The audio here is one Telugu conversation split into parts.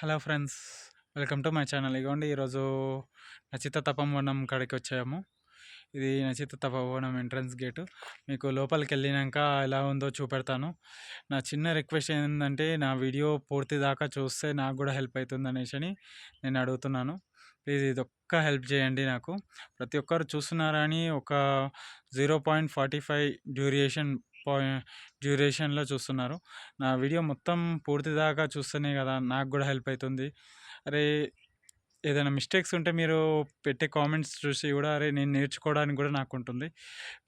Hello friends welcome to my channel. ఇగోండి ఈరోజు నచిత తపవనం కాడికి వచ్చాము. ఇది నచిత తపవనం ఎంట్రన్స్ గేటు. మీకు లోపలికి వెళ్ళినాక ఎలా ఉందో చూపెడతాను. నా చిన్న రిక్వెస్ట్ ఏంటంటే నా వీడియో పూర్తి దాకా చూస్తే నాకు కూడా హెల్ప్ అవుతుంది అనేసి నేను అడుగుతున్నాను. ప్లీజ్ ఇది ఒక్క హెల్ప్ చేయండి నాకు. ప్రతి ఒక్కరు చూస్తున్నారని ఒక zero point forty five duration point డ్యూరేషన్లో చూస్తున్నారు. నా వీడియో మొత్తం పూర్తి దాకా చూస్తేనే కదా నాకు కూడా హెల్ప్ అవుతుంది అరే ఏదైనా మిస్టేక్స్ ఉంటే మీరు పెట్టే కామెంట్స్ చూసి కూడా అరే నేను నేర్చుకోవడానికి కూడా నాకు ఉంటుంది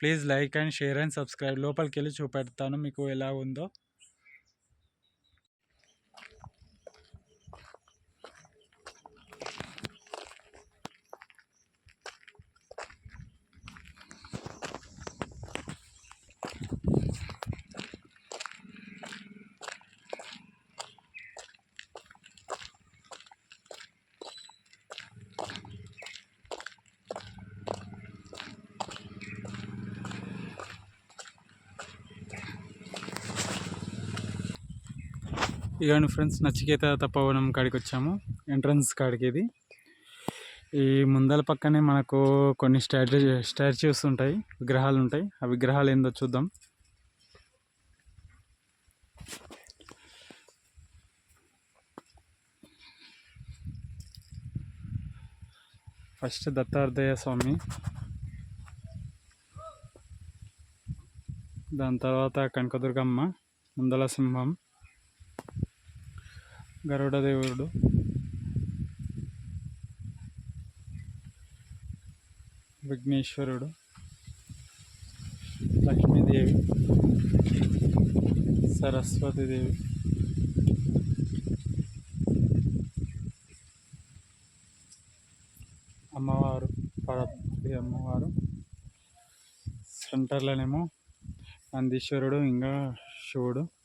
please like and share and subscribe. లోపలికి వెళ్ళి చూపెడతాను మీకు ఎలా ఉందో. ఇక ఫ్రెండ్స్ నచ్చికేత తప్పవనం కాడికి వచ్చాము ఎంట్రన్స్ కాడికి ఇది ఈ ముందల పక్కనే మనకు కొన్ని స్టాచ్యూ స్టాచ్యూస్ ఉంటాయి విగ్రహాలు ఉంటాయి. ఆ విగ్రహాలు ఏందో చూద్దాం. ఫస్ట్ దత్తార్థయ స్వామి. దాని తర్వాత కనకదుర్గమ్మ ముందల సింహం. గరుడదేవుడు విఘ్నేశ్వరుడు. లక్ష్మీదేవి. సరస్వతీదేవి. అమ్మవారు పార్వతి అమ్మవారు. సెంటర్లోనేమో నందీశ్వరుడు ఇంకా శివుడు.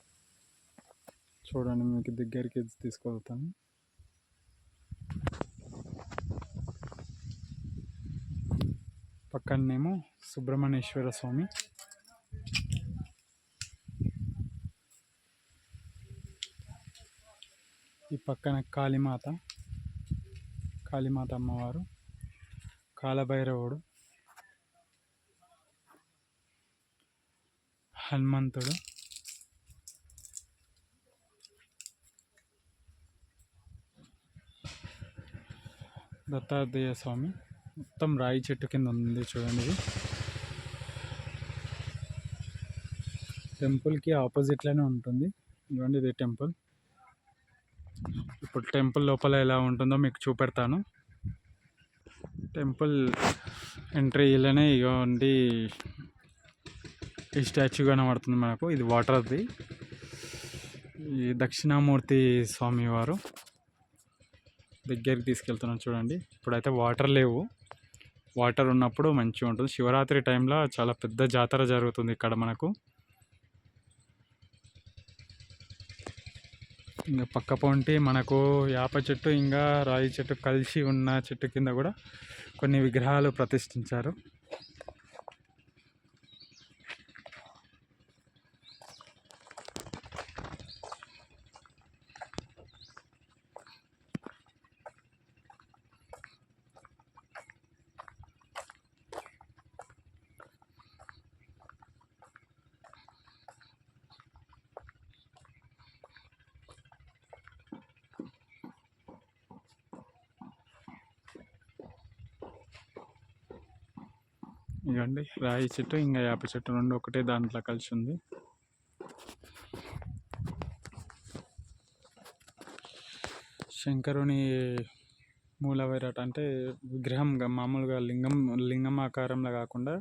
చూడండి మీకు దగ్గరికి తీసుకెళ్తాను. పక్కనేమో సుబ్రహ్మణ్యేశ్వర స్వామి. ఈ పక్కన కాళీమాత కాళీమాత అమ్మవారు కాలభైరవుడు హనుమంతుడు దత్తాత్రేయ స్వామి. మొత్తం రాయి చెట్టు కింద ఉంది చూడండి. టెంపుల్కి ఆపోజిట్లోనే ఉంటుంది. ఇవ్వండి ఇది టెంపుల్ ఇప్పుడు టెంపుల్ లోపల ఎలా ఉంటుందో మీకు చూపెడతాను. టెంపుల్ ఎంట్రీలోనే ఇవ్వండి ఈ స్టాచ్యూ కనబడుతుంది మనకు. ఇది వాటర్ది ఈ దక్షిణామూర్తి స్వామివారు. దగ్గరికి తీసుకెళ్తున్నాను చూడండి. ఇప్పుడైతే వాటర్ లేవు. వాటర్ ఉన్నప్పుడు మంచిగా ఉంటుంది. శివరాత్రి టైంలో చాలా పెద్ద జాతర జరుగుతుంది ఇక్కడ మనకు. ఇంకా పక్క పొంటి మనకు యాప చెట్టు ఇంకా రాయి చెట్టు కలిసి ఉన్న చెట్టు కింద కూడా కొన్ని విగ్రహాలు ప్రతిష్ఠించారు. చూడండి. రాయి చెట్టు ఇంకా యాప చెట్టు రెండు ఒకటే దాంట్లో కలిసి ఉంది శంకరుని మూల వైరాట్ అంటే విగ్రహం మామూలుగా లింగం లింగం ఆకారంలో కాకుండా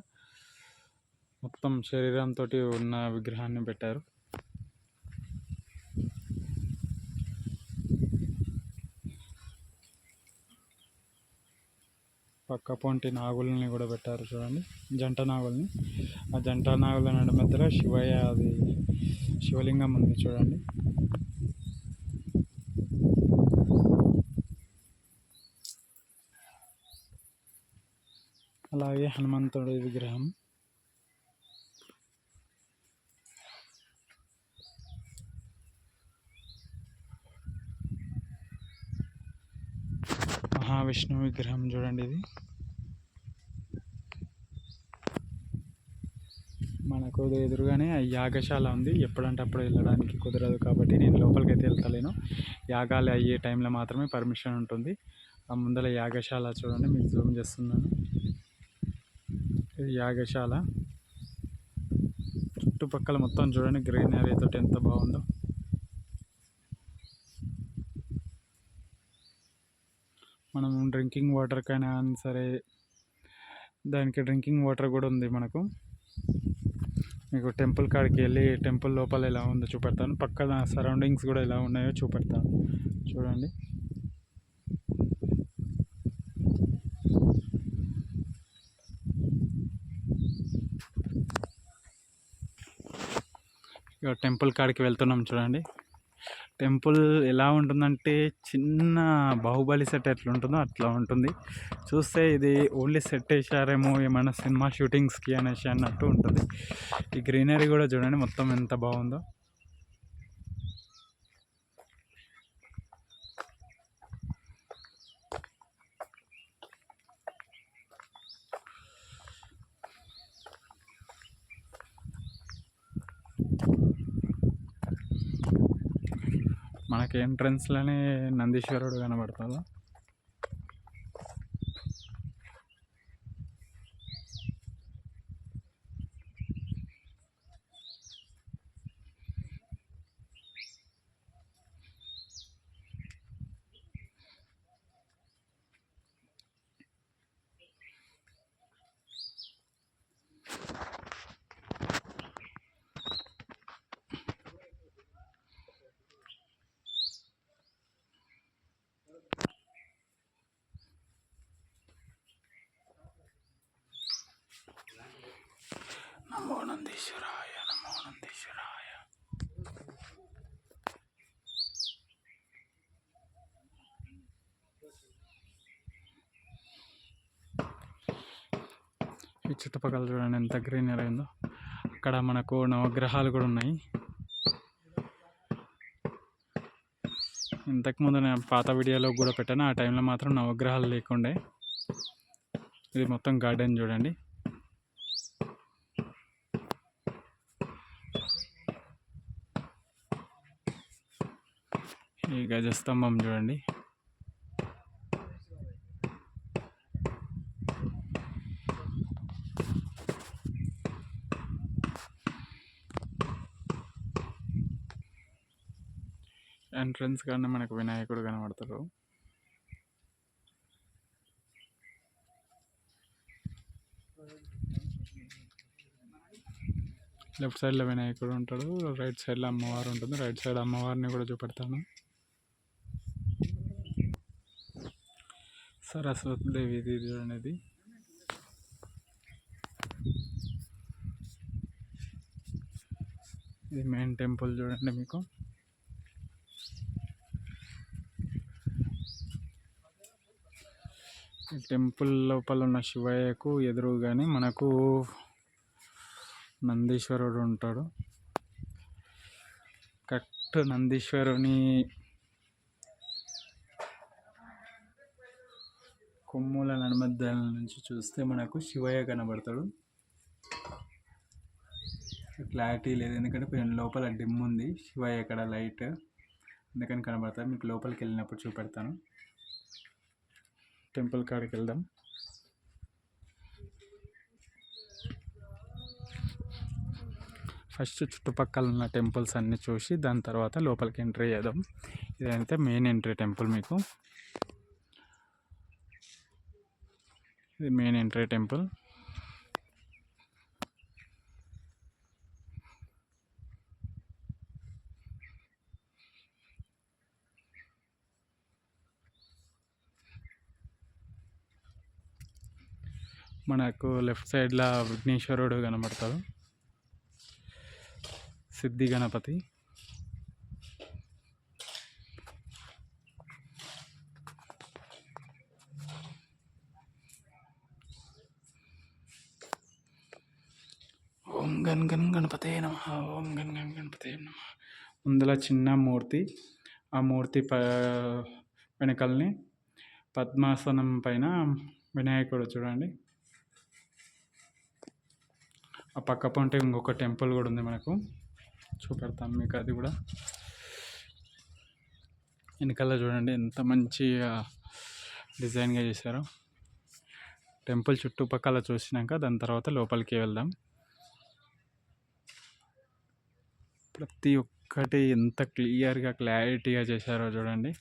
మొత్తం శరీరంతో ఉన్న విగ్రహాన్ని పెట్టారు. పక్క పొంటి నాగుల్ని కూడా పెట్టారు చూడండి. జంట నాగుల్ని. ఆ జంట నాగుల నడు మధ్యలో శివయ్య అది శివలింగం ఉంది చూడండి. అలాగే హనుమంతుడి విగ్రహం. విష్ణు విగ్రహం చూడండి ఇది. మనకు ఎదురుగానే యాగశాల ఉంది. ఎప్పుడంటే అప్పుడు వెళ్ళడానికి కుదరదు కాబట్టి నేను లోపలికి అయితే వెళ్తలేను. యాగాలు అయ్యే టైంలో మాత్రమే పర్మిషన్ ఉంటుంది. ఆ ముందర యాగశాల చూడండి మీకు జూమ్ చేస్తున్నాను. ఇది యాగశాల. చుట్టుపక్కల మొత్తం చూడండి గ్రీనరీతో ఎంత బాగుందో. మనం డ్రింకింగ్ వాటర్ కైనా సరే దానికి డ్రింకింగ్ వాటర్ కూడా ఉంది మనకు. మీకు టెంపుల్ కాడికి వెళ్ళి టెంపుల్ లోపల ఎలా ఉందో చూపెడతాను. పక్కన సరౌండింగ్స్ కూడా ఎలా ఉన్నాయో చూపెడతాను. చూడండి. ఇక టెంపుల్ కాడికి వెళ్తున్నాం చూడండి. టెంపుల్ ఎలా ఉంటుందంటే చిన్న బాహుబలి సెట్ ఎట్లా ఉంటుందో అట్లా ఉంటుంది. చూస్తే ఇది ఓన్లీ సెట్ వేసారేమో ఏమైనా సినిమా షూటింగ్స్కి అనేసి అన్నట్టు ఉంటుంది. ఈ గ్రీనరీ కూడా చూడండి మొత్తం ఎంత బాగుందో. మనకి ఎంట్రన్స్లోనే నందీశ్వరుడు కనబడతాడు? ఈ చుట్టుపక్కల చూడండి ఎంత గ్రీనరీ ఉందో అక్కడ మనకు నవగ్రహాలు కూడా ఉన్నాయి. ఇంతకుముందు నేను పాత వీడియోలో కూడా పెట్టాను. ఆ టైంలో మాత్రం నవగ్రహాలు లేకుండే. ఇది మొత్తం గార్డెన్ చూడండి. ఈ గజస్తంభం చూడండి. ఎంట్రన్స్ కానీ మనకు వినాయకుడు కనబడతారు లెఫ్ట్ సైడ్లో వినాయకుడు ఉంటాడు రైట్ సైడ్లో అమ్మవారు ఉంటుంది. రైట్ సైడ్ అమ్మవారిని కూడా చూపెడతాను. సరస్వతి దేవి ఇది చూడండి ఇది ఇది మెయిన్ టెంపుల్ చూడండి మీకు. టెంపుల్ లోపల ఉన్న శివయ్యకు ఎదురుగానే మనకు నందీశ్వరుడు ఉంటాడు. కరెక్ట్ నందీశ్వరుని కొమ్ముల నడుమద్దాల నుంచి చూస్తే మనకు శివయ్య కనబడతాడు. క్లారిటీ లేదు ఎందుకంటే కొంచెం లోపల డిమ్ ఉంది. శివయ్య ఇక్కడ లైట్ అందుకని కనబడతాడు. మీకు లోపలికి వెళ్ళినప్పుడు చూపెడతాను. టెంపుల్ కాడికి వెళ్దాం. ఫస్ట్ చుట్టుపక్కల ఉన్న టెంపుల్స్ అన్నీ చూసి దాని తర్వాత లోపలికి ఎంట్రీ చేద్దాం. ఇదైతే మెయిన్ ఎంట్రీ టెంపుల్ మీకు. ఇది మెయిన్ ఎంట్రీ టెంపుల్. మనకు లెఫ్ట్ సైడ్లో విఘ్నేశ్వరుడు కనబడతాడు. సిద్ధి గణపతి. ఓం గన్ గన్ గణపతే నమ. ఓం గన్ గన్ గణపతే నమ. ముందల చిన్న మూర్తి. ఆ మూర్తి ప వెనకల్ని పద్మాసనం పైన వినాయకుడు చూడండి. ఆ పక్క పంటే ఇంకొక టెంపుల్ కూడా ఉంది మనకు. చూపెడతాం మీకు అది కూడా. వెనకాల చూడండి ఎంత మంచిగా డిజైన్గా చేశారో. టెంపుల్ చుట్టుపక్కల చూసినాక దాని తర్వాత లోపలికి వెళ్దాం. ప్రతి ఒక్కటి ఎంత క్లియర్గా క్లారిటీగా చేశారో చూడండి.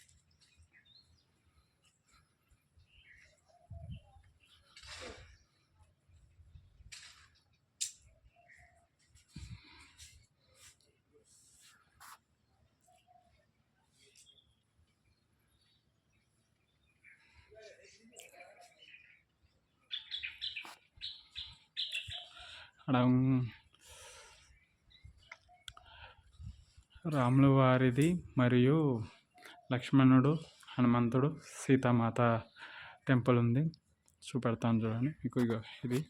రాముల వారిది మరియు లక్ష్మణుడు హనుమంతుడు సీతామాత టెంపుల్ ఉంది. చూపెడతాను చూడండి. మీకు ఇగో ఇది.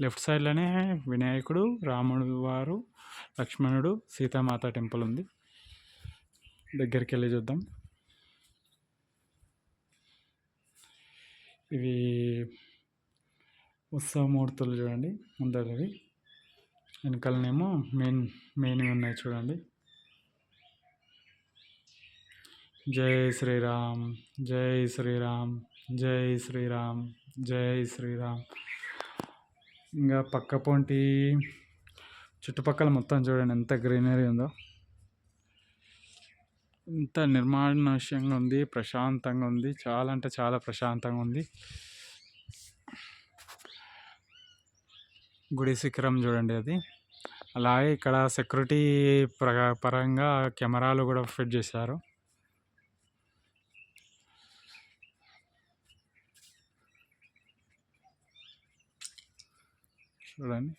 లెఫ్ట్ సైడ్లోనే వినాయకుడు రాముడు వారు లక్ష్మణుడు సీతామాత టెంపుల్ ఉంది. దగ్గరికి వెళ్ళి చూద్దాం. ఇవి ఉత్సవమూర్తులు చూడండి ముందరవి. వెనకాలనేమో మెయిన్ మెయిన్ ఉన్నాయి చూడండి. జై శ్రీరామ్ జై శ్రీరామ్ జై శ్రీరామ్ జై శ్రీరామ్. ఇంకా పక్క పొంటి చుట్టుపక్కల మొత్తం చూడండి ఎంత గ్రీనరీ ఉందో. ఎంత నిర్మానుష్యంగా ఉంది ప్రశాంతంగా ఉంది. చాలా అంటే చాలా ప్రశాంతంగా ఉంది. గుడి శిఖరం చూడండి అది. అలాగే ఇక్కడ సెక్యూరిటీ పరంగా కెమెరాలు కూడా ఫిట్ చేశారు. చూడండి.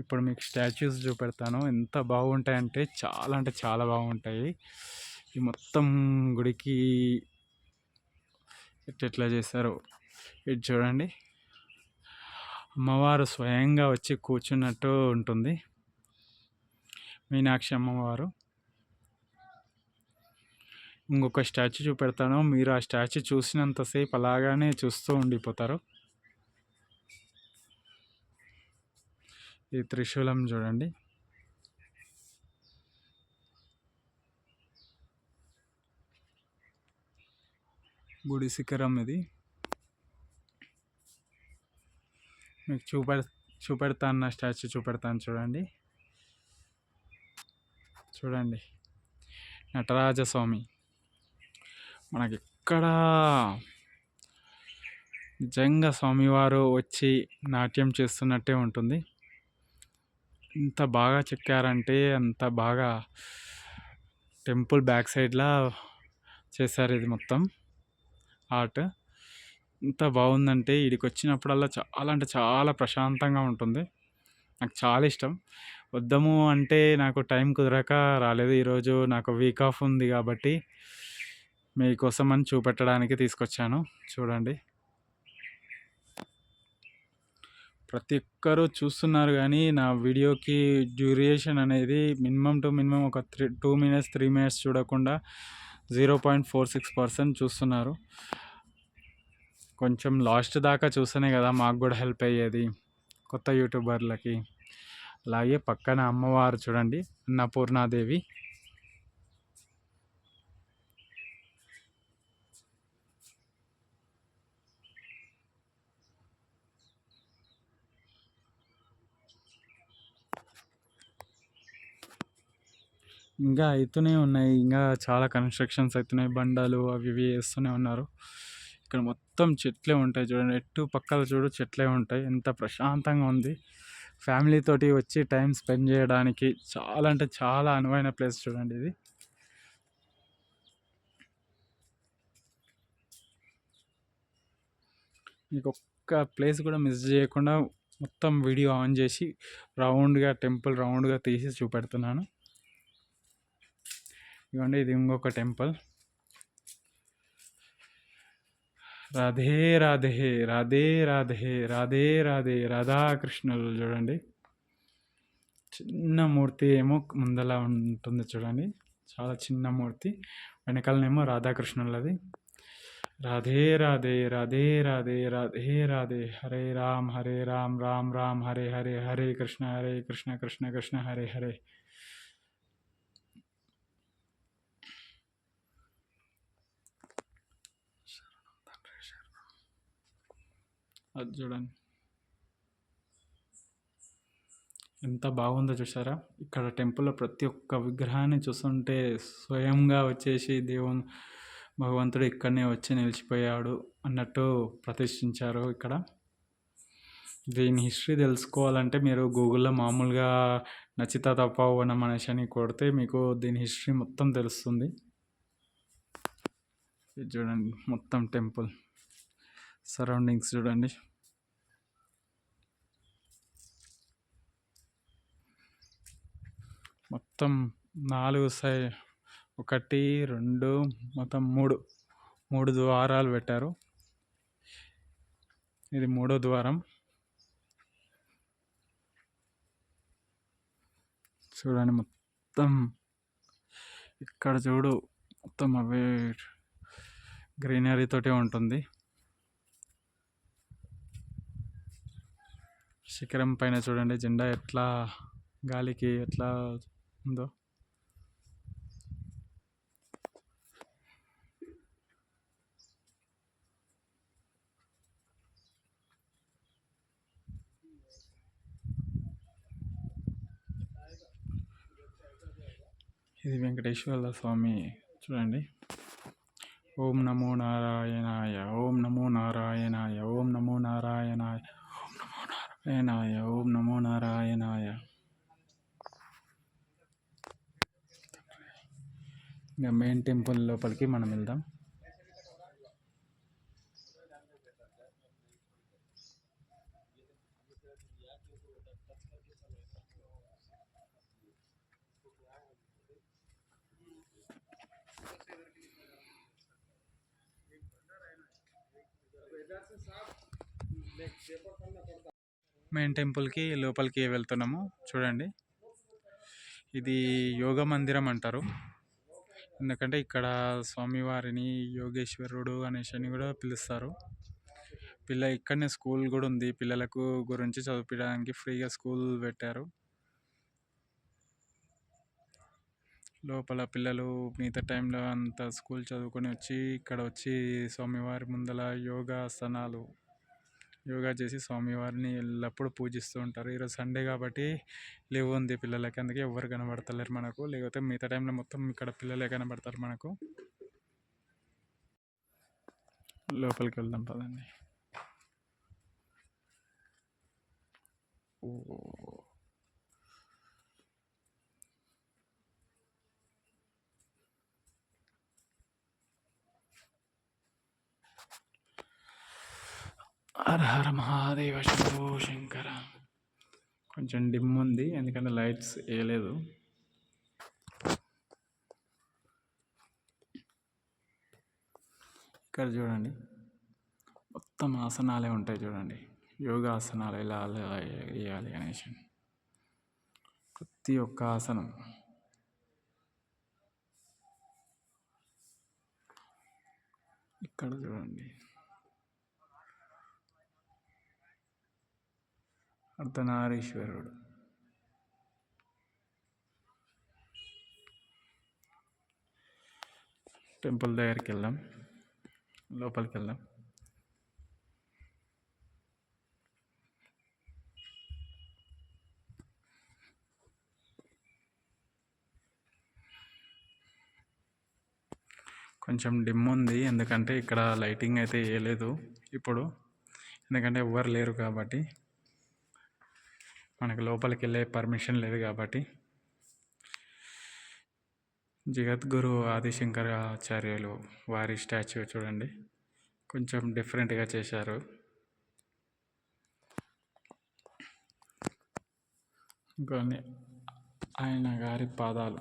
ఇప్పుడు మీకు స్టాచ్యూస్ చూపెడతాను. ఎంత బాగుంటాయంటే చాలా అంటే చాలా బాగుంటాయి. ఈ మొత్తం గుడికి ఎట్లా చేశారు. ఇది చూడండి. అమ్మవారు స్వయంగా వచ్చి కూర్చున్నట్టు ఉంటుంది. మీనాక్షి అమ్మవారు. ఇంకొక స్టాచ్యూ చూపెడతాను. మీరు ఆ స్టాచ్యూ చూసినంతసేపు అలాగానే చూస్తూ ఉండిపోతారు. ఈ త్రిశూలం చూడండి. గుడి శిఖరం ఇది. మీకు చూపె చూపెడతాను స్టాచ్యూ చూపెడతాను చూడండి. చూడండి. నటరాజస్వామి. మనకి ఎక్కడ నిజంగా స్వామివారు వచ్చి నాట్యం చేస్తున్నట్టే ఉంటుంది. ఇంత బాగా చెక్కారంటే అంత బాగా టెంపుల్ బ్యాక్ సైడ్లా చేశారు ఇది మొత్తం. ఆర్ట్. ఎంత బాగుందంటే ఇక్కడికి వచ్చినప్పుడల్లా చాలా అంటే చాలా ప్రశాంతంగా ఉంటుంది. నాకు చాలా ఇష్టం. వద్దాము అంటే నాకు టైం కుదరక రాలేదు. ఈరోజు నాకు వీక్ ఆఫ్ ఉంది కాబట్టి మీకోసం అని చూపెట్టడానికి తీసుకొచ్చాను. చూడండి. ప్రతి ఒక్కరూ చూస్తున్నారు కానీ నా వీడియోకి డ్యూరేషన్ అనేది మినిమం టు మినిమం ఒక three two minutes three minutes చూడకుండా zero point four six percent చూస్తున్నారు. కొంచెం లాస్ట్ దాకా చూస్తేనే కదా మాకు కూడా హెల్ప్ అయ్యేది. కొత్త యూట్యూబర్లకి. అలాగే పక్కన అమ్మవారు చూడండి అన్నపూర్ణాదేవి. ఇంకా అవుతూనే ఉన్నాయి. ఇంకా చాలా కన్స్ట్రక్షన్స్ అవుతున్నాయి బండలు అవి ఇవి వేస్తూనే ఉన్నారు. ఇక్కడ మొత్తం చెట్లే ఉంటాయి చూడండి. ఎటు పక్కల చూడు చెట్లే ఉంటాయి. ఎంత ప్రశాంతంగా ఉంది. ఫ్యామిలీతోటి వచ్చి టైం స్పెండ్ చేయడానికి చాలా అంటే చాలా అనువైన ప్లేస్ చూడండి ఇది. మీకు ఒక్క ప్లేస్ కూడా మిస్ చేయకుండా మొత్తం వీడియో ఆన్ చేసి రౌండ్గా టెంపుల్ రౌండ్గా తీసి చూపెడుతున్నాను. ఇవ్వండి ఇది ఇంకొక టెంపుల్ రాధే రాధే రాధే రాధే రాధే రాధే రాధాకృష్ణులు చూడండి చిన్న మూర్తి ఏమో ముందలా ఉంటుంది చూడండి చాలా చిన్న మూర్తి వెనకాలనేమో రాధాకృష్ణులది రాధే రాధే రాధే రాధే రాధే రాధే హరే రామ్ హరే రామ్ రామ్ రామ్ హరే హరే హరే కృష్ణ హరే కృష్ణ కృష్ణ కృష్ణ హరే హరే అది చూడండి. ఎంత బాగుందో చూసారా ఇక్కడ టెంపుల్లో ప్రతి ఒక్క విగ్రహాన్ని చూస్తుంటే స్వయంగా వచ్చేసి దేవుని భగవంతుడు ఇక్కడనే వచ్చి నిలిచిపోయాడు అన్నట్టు ప్రతిష్ఠించారు ఇక్కడ. దీని హిస్టరీ తెలుసుకోవాలంటే మీరు గూగుల్లో మామూలుగా నచిత తప్పవన మనిషి అని కొడితే మీకు దీని హిస్టరీ మొత్తం తెలుస్తుంది. చూడండి మొత్తం టెంపుల్. సరౌండింగ్స్ చూడండి. మొత్తం నాలుగు సై ఒకటి రెండు మొత్తం మూడు మూడు ద్వారాలు పెట్టారు. ఇది మూడో ద్వారం. చూడండి మొత్తం. ఇక్కడ చూడు మొత్తం అవే గ్రీనరీతోటే ఉంటుంది. శిఖరం పైన చూడండి జెండా ఎట్లా గాలికి ఎట్లా ఉందో. ఇది వెంకటేశ్వర స్వామి చూడండి. ఓం నమో నారాయణాయ ఓం నమో నారాయణాయ ఓం నమో నారాయణాయ. నారాయణాయ. ఓం నమో నారాయణాయ. ఇంకా మెయిన్ టెంపుల్ లోపలికి మనం వెళ్దాం. మెయిన్ టెంపుల్కి లోపలికి వెళ్తున్నాము. చూడండి. ఇది యోగ మందిరం అంటారు. ఎందుకంటే ఇక్కడ స్వామివారిని యోగేశ్వరుడు అనేసి అని కూడా పిలుస్తారు. పిల్ల ఇక్కడనే స్కూల్ కూడా ఉంది. పిల్లలకు గురించి చదివించడానికి ఫ్రీగా స్కూల్ పెట్టారు. లోపల పిల్లలు మిగతా టైంలో అంతా స్కూల్ చదువుకొని వచ్చి ఇక్కడ వచ్చి స్వామివారి ముందల యోగాసనాలు. యోగా చేసి స్వామివారిని ఎల్లప్పుడూ పూజిస్తూ ఉంటారు. ఈరోజు సండే కాబట్టి లీవ్ ఉంది పిల్లలకి. అందుకే ఎవరు కనబడతలేరు మనకు. లేకపోతే మిగతా టైంలో మొత్తం ఇక్కడ పిల్లలే కనబడతారు మనకు. లోపలికి వెళ్దాం పదండి. ఓ హర హర మహాదేవ శంభో శంకర. కొంచెం డిమ్ ఉంది ఎందుకంటే లైట్స్ వేయలేదు. ఇక్కడ చూడండి మొత్తం ఆసనాలే ఉంటాయి చూడండి. యోగాసనాలు ఎలా వేయాలి అనేసి. ప్రతి ఒక్క ఆసనం. ఇక్కడ చూడండి. అర్ధనారీశ్వరుడు. టెంపుల్ దగ్గరికి వెళ్దాం. లోపలికి వెళ్దాం. కొంచెం డిమ్ ఉంది. ఎందుకంటే ఇక్కడ లైటింగ్ అయితే వేయలేదు ఇప్పుడు. ఎందుకంటే ఎవ్వరు లేరు కాబట్టి. మనకు లోపలికి వెళ్ళే పర్మిషన్ లేదు కాబట్టి. జగద్గురు ఆదిశంకరాచార్యులు వారి స్టాచ్యూ చూడండి. కొంచెం డిఫరెంట్గా చేశారు. కొన్ని ఆయన గారి పాదాలు.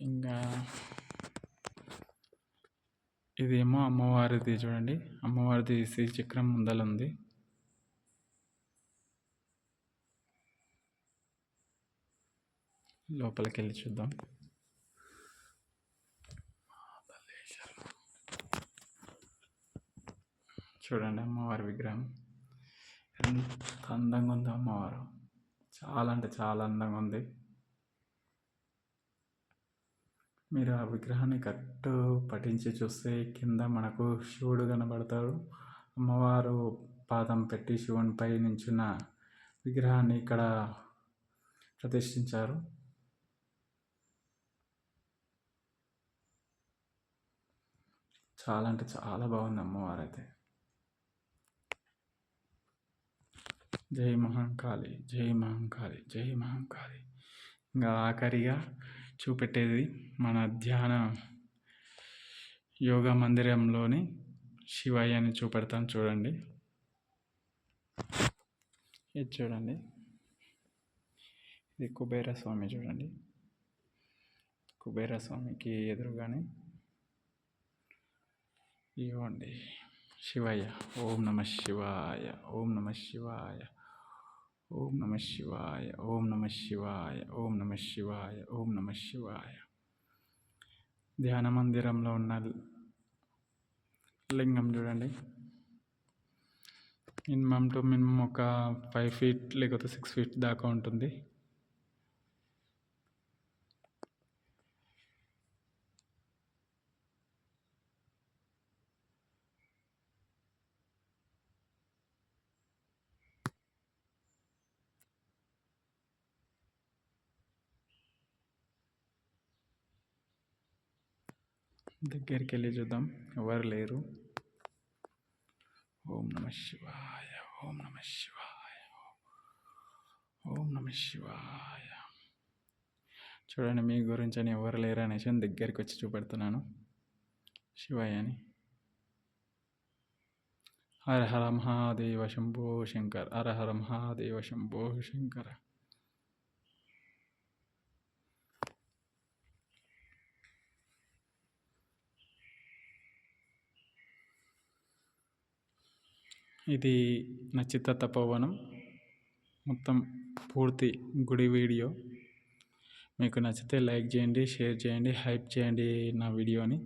ఇంకా ఇదేమో అమ్మవారిది చూడండి. అమ్మవారిది శ్రీచక్రం ముందల ఉంది. లోపలికి వెళ్ళి చూద్దాం. చూడండి అమ్మవారి విగ్రహం. ఎంత అందంగా ఉందో అమ్మవారు. చాలా అంటే చాలా అందంగా ఉంది. మీరు ఆ విగ్రహాన్ని కరెక్ట్ పఠించి చూస్తే కింద మనకు శివుడు కనబడతాడు. అమ్మవారు పాదం పెట్టి శివునిపై నించున్న విగ్రహాన్ని ఇక్కడ ప్రతిష్ఠించారు. చాలా అంటే చాలా బాగుంది అమ్మవారు అయితే జై మహంకాళి జై మహంకాళి జై మహంకాళి. ఇంకా ఆఖరిగా చూపెట్టేది మన ధ్యాన యోగా మందిరంలోని శివయ్యని చూపెడతాను చూడండి. ఇది చూడండి. ఇది కుబేర స్వామి చూడండి. కుబేర స్వామికి ఎదురుగానే ఇవ్వండి. శివయ్య ఓం నమ శివాయ ఓం నమ శివాయ ఓం నమ శివాయ ఓం నమ శివాయ ఓం నమ శివాయ ఓం నమ శివాయ. ధ్యాన మందిరంలో ఉన్న లింగం చూడండి. మినిమం టు మినిమం ఒక ఫైవ్ ఫీట్ లేకపోతే సిక్స్ ఫీట్ దాకా ఉంటుంది. దగ్గరికి వెళ్ళి చూద్దాం. ఎవరు లేరు. ఓం నమ శివాయ ఓం నమ శివాయ ఓం నమ శివాయ. చూడండి మీ గురించి అని ఎవరు లేరు అనేసి దగ్గరికి వచ్చి చూపెడుతున్నాను. శివయ్యని హర హర మహాదేవ శంభో శంకర్ హర హర మహాదేవ శంభో శంకర. ఇది నచ్చిత తపోవనం మొత్తం పూర్తి గుడి వీడియో. మీకు నచ్చితే లైక్ చేయండి షేర్ చేయండి హైప్ చేయండి నా వీడియోని.